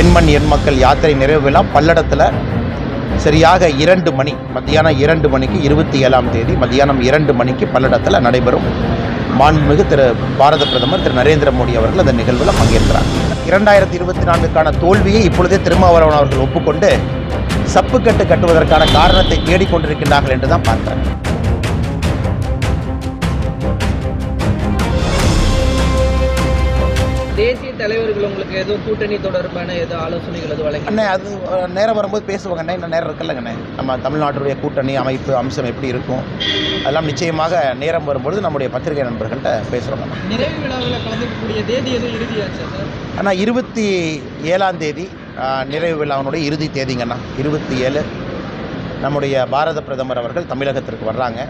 எண்மண் எண் மக்கள் யாத்திரை நிறைவு விழா பல்லடத்தில் சரியாக இரண்டு மணி மத்தியானம் இரண்டு மணிக்கு இருபத்தி ஏழாம் தேதி மத்தியானம் இரண்டு மணிக்கு பல்லடத்தில் நடைபெறும் மாண்புமிகு திரு பாரத பிரதமர் திரு நரேந்திர மோடி அவர்கள் அந்த நிகழ்வில் பங்கேற்கிறார். இரண்டாயிரத்தி இருபத்தி நான்குக்கான தோல்வியை இப்பொழுதே திருமாவளவன் அவர்கள் ஒப்புக்கொண்டு சப்புக்கட்டு கட்டுவதற்கான காரணத்தை தேடிக்கொண்டிருக்கின்றார்கள் என்று தான் பார்க்கிறேன். உங்களுக்கு எதுவும் கூட்டணி தொடர்பான ஏதோ ஆலோசனைகள் எதுவும் வழங்கி அண்ணே அது நேரம் வரும்போது பேசுவாங்க அண்ணே. இன்னும் நேரம் இருக்குல்லங்கண்ணே நம்ம தமிழ்நாட்டுடைய கூட்டணி அமைப்பு அம்சம் எப்படி இருக்கும்? அதெல்லாம் நிச்சயமாக நேரம் வரும்பொழுது நம்முடைய பத்திரிகை நண்பர்கள்ட்ட பேசுகிறோம் நிறைவு விழாவில் கலந்துக்கக்கூடிய தேதி எதுவும் இறுதியாச்சா ஆனால் இருபத்தி ஏழாம் தேதி நிறைவு விழாவினுடைய இறுதி தேதிங்கண்ணா இருபத்தி ஏழு. நம்முடைய பாரத பிரதமர் அவர்கள் தமிழகத்திற்கு வர்றாங்க.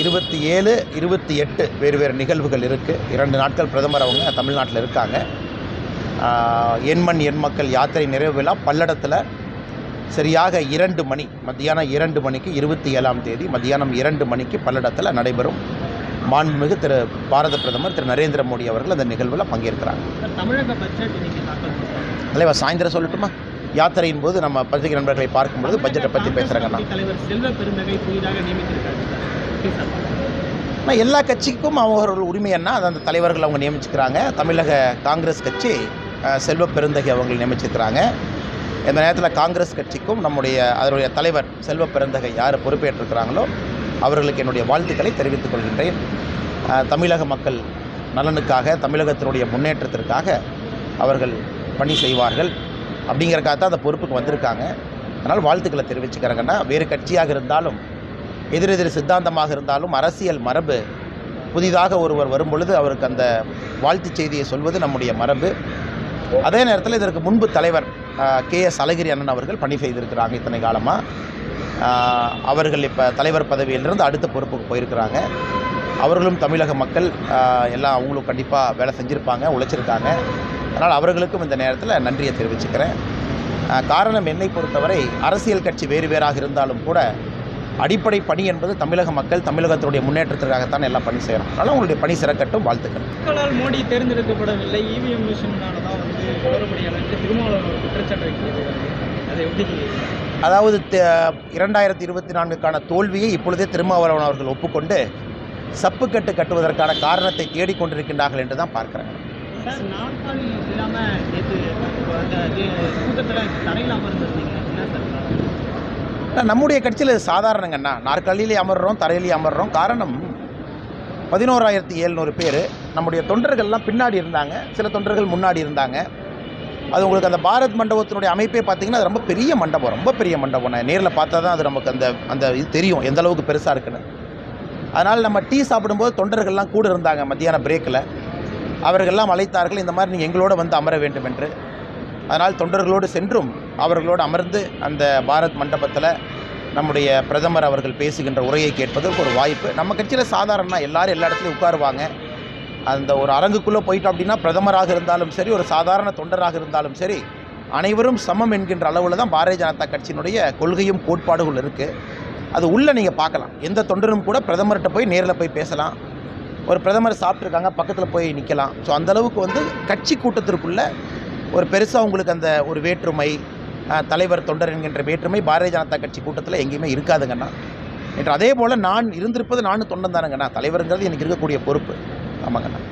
இருபத்தி ஏழு இருபத்தி எட்டு வேறு வேறு நிகழ்வுகள் இருக்குது இரண்டு நாட்கள் பிரதமர் அவங்க தமிழ்நாட்டில் இருக்காங்க. எண்மண் எண் மக்கள் யாத்திரை நிறைவு விழா பல்லடத்தில் சரியாக இரண்டு மணி மத்தியானம் இரண்டு மணிக்கு இருபத்தி ஏழாம் தேதி மத்தியானம் இரண்டு மணிக்கு பல்லடத்தில் நடைபெறும் மாண்புமிகு திரு பாரத பிரதமர் திரு நரேந்திர மோடி அவர்கள் அந்த நிகழ்வில் பங்கேற்கிறாங்க. தலைவர் சாயந்தரம் சொல்லட்டுமா? யாத்திரையின் போது நம்ம பத்திரிகை நண்பர்களை பார்க்கும்பொழுது பட்ஜெட்டை பற்றி பேசுகிறாங்கண்ணா தலைவர் செல்வ பெருந்தகை புதிதாக நியமித்திருக்காரு. ஆனால் எல்லா கட்சிக்கும் அவர்கள் உரிமை என்ன அது அந்த தலைவர்கள் அவங்க நியமிச்சுக்கிறாங்க. தமிழக காங்கிரஸ் கட்சி செல்வ பெருந்தகை அவங்க நியமிச்சிருக்கிறாங்க இந்த நேரத்தில் காங்கிரஸ் கட்சிக்கும் நம்முடைய அதனுடைய தலைவர் செல்வ பெருந்தகை யார் பொறுப்பேற்றிருக்கிறாங்களோ அவர்களுக்கு என்னுடைய வாழ்த்துக்களை தெரிவித்துக் கொள்கின்றேன். தமிழக மக்கள் நலனுக்காக தமிழகத்தினுடைய முன்னேற்றத்திற்காக அவர்கள் பணி செய்வார்கள். அப்படிங்கிறக்காக தான் அந்த பொறுப்புக்கு வந்திருக்காங்க. அதனால் வாழ்த்துக்களை தெரிவிச்சுக்கிறாங்கன்னா வேறு கட்சியாக இருந்தாலும் எதிரெதிர் சித்தாந்தமாக இருந்தாலும் அரசியல் மரபு புதிதாக ஒருவர் வரும் பொழுது அவருக்கு அந்த வாழ்த்துச் செய்தியை சொல்வது நம்முடைய மரபு. அதே நேரத்தில் இதற்கு முன்பு தலைவர் கே எஸ் அழகிரி அண்ணன் அவர்கள் பணி செய்திருக்கிறாங்க இத்தனை காலமாக அவர்கள் இப்போ தலைவர் பதவியிலிருந்து அடுத்த பொறுப்புக்கு போயிருக்கிறாங்க. அவர்களும் தமிழக மக்கள் எல்லாம் அவங்களும் கண்டிப்பாக வேலை செஞ்சுருப்பாங்க உழைச்சிருக்காங்க. அதனால் அவர்களுக்கும் இந்த நேரத்தில் நன்றியை தெரிவிச்சுக்கிறேன். காரணம் என்னை பொறுத்தவரை அரசியல் கட்சி வேறு வேறாக இருந்தாலும் கூட அடிப்படை பணி என்பது தமிழக மக்கள் தமிழகத்தினுடைய முன்னேற்றத்திற்காகத்தான் எல்லாம் பணி செய்கிறோம் அதனால் உங்களுடைய பணி சிறக்கட்டும் வாழ்த்துக்கள். மக்களால் மோடி தேர்ந்தெடுக்கப்படவில்லை. இவிஎம் மிஷினால தான் வந்து குளறுபடியாளருக்கு திருமாவளவன் ஒரு குற்றச்சாட்டு வைக்கிறது. அதை எப்படி அதாவது இரண்டாயிரத்தி இருபத்தி நான்குக்கான தோல்வியை இப்பொழுதே திருமாவளவன் அவர்கள் ஒப்புக்கொண்டு சப்புக்கட்டு கட்டுவதற்கான காரணத்தை தேடிக்கொண்டிருக்கின்றார்கள் என்று தான் பார்க்குறேன். கூட்டத்தில் தரையில் ஆனா, நம்முடைய கட்சியில் இது சாதாரணங்கண்ணா நாற்காலியிலே அமர்றோம் தரையிலேயே அமர்றோம். காரணம் பதினோராயிரத்தி எழுநூறு பேர் நம்முடைய தொண்டர்கள்லாம் பின்னாடி இருந்தாங்க. சில தொண்டர்கள் முன்னாடி இருந்தாங்க. அது உங்களுக்கு அந்த பாரத் மண்டபத்தினுடைய அமைப்பே பார்த்தீங்கன்னா அது ரொம்ப பெரிய மண்டபம் ரொம்ப பெரிய மண்டபம். நான் நேரில் பார்த்தா தான் அது நமக்கு அந்த அந்த இது தெரியும் எந்த அளவுக்கு பெருசாக இருக்குன்னு. அதனால் நம்ம டீ சாப்பிடும்போது தொண்டர்கள்லாம் கூட இருந்தாங்க மத்தியான பிரேக்கில் அவர்கள்லாம் அழைத்தார்கள் இந்த மாதிரி நீங்கள் எங்களோட வந்து அமர வேண்டும் என்று அதனால் தொண்டர்களோடு சென்றும் அவர்களோடு அமர்ந்து அந்த பாரத் மண்டபத்தில் நம்முடைய பிரதமர் அவர்கள் பேசுகின்ற உரையை கேட்பதற்கு ஒரு வாய்ப்பு. நம்ம கட்சியில் சாதாரண எல்லாரும் எல்லா இடத்துலையும் உட்காருவாங்க. அந்த ஒரு அரங்குக்குள்ளே போயிட்டோம் அப்படின்னா பிரதமராக இருந்தாலும் சரி ஒரு சாதாரண தொண்டராக இருந்தாலும் சரி அனைவரும் சமம் என்கின்ற அளவில் தான் பாரதிய ஜனதா கட்சியினுடைய கொள்கையும் கோட்பாடுகள் இருக்குது அது உள்ளே நீங்கள் பார்க்கலாம். எந்த தொண்டரும் கூட பிரதமர்கிட்ட போய் நேரில் போய் பேசலாம். ஒரு பிரதமர் சாப்பிட்ருக்காங்க பக்கத்தில் போய் நிற்கலாம் ஸோ அந்தளவுக்கு வந்து கட்சி கூட்டத்திற்குள்ளே ஒரு பெருசாக உங்களுக்கு அந்த ஒரு வேற்றுமை தலைவர் தொண்டர் என்கின்ற வேற்றுமை பாரதிய ஜனதா கட்சி கூட்டத்தில் எங்கேயுமே இருக்காதுங்கண்ணா. என்று அதே போல் நான் இருந்திருப்பது நானும் தொண்டன் தானுங்கண்ணா தலைவருங்கிறது எனக்கு இருக்கக்கூடிய பொறுப்பு. ஆமாங்கண்ணா.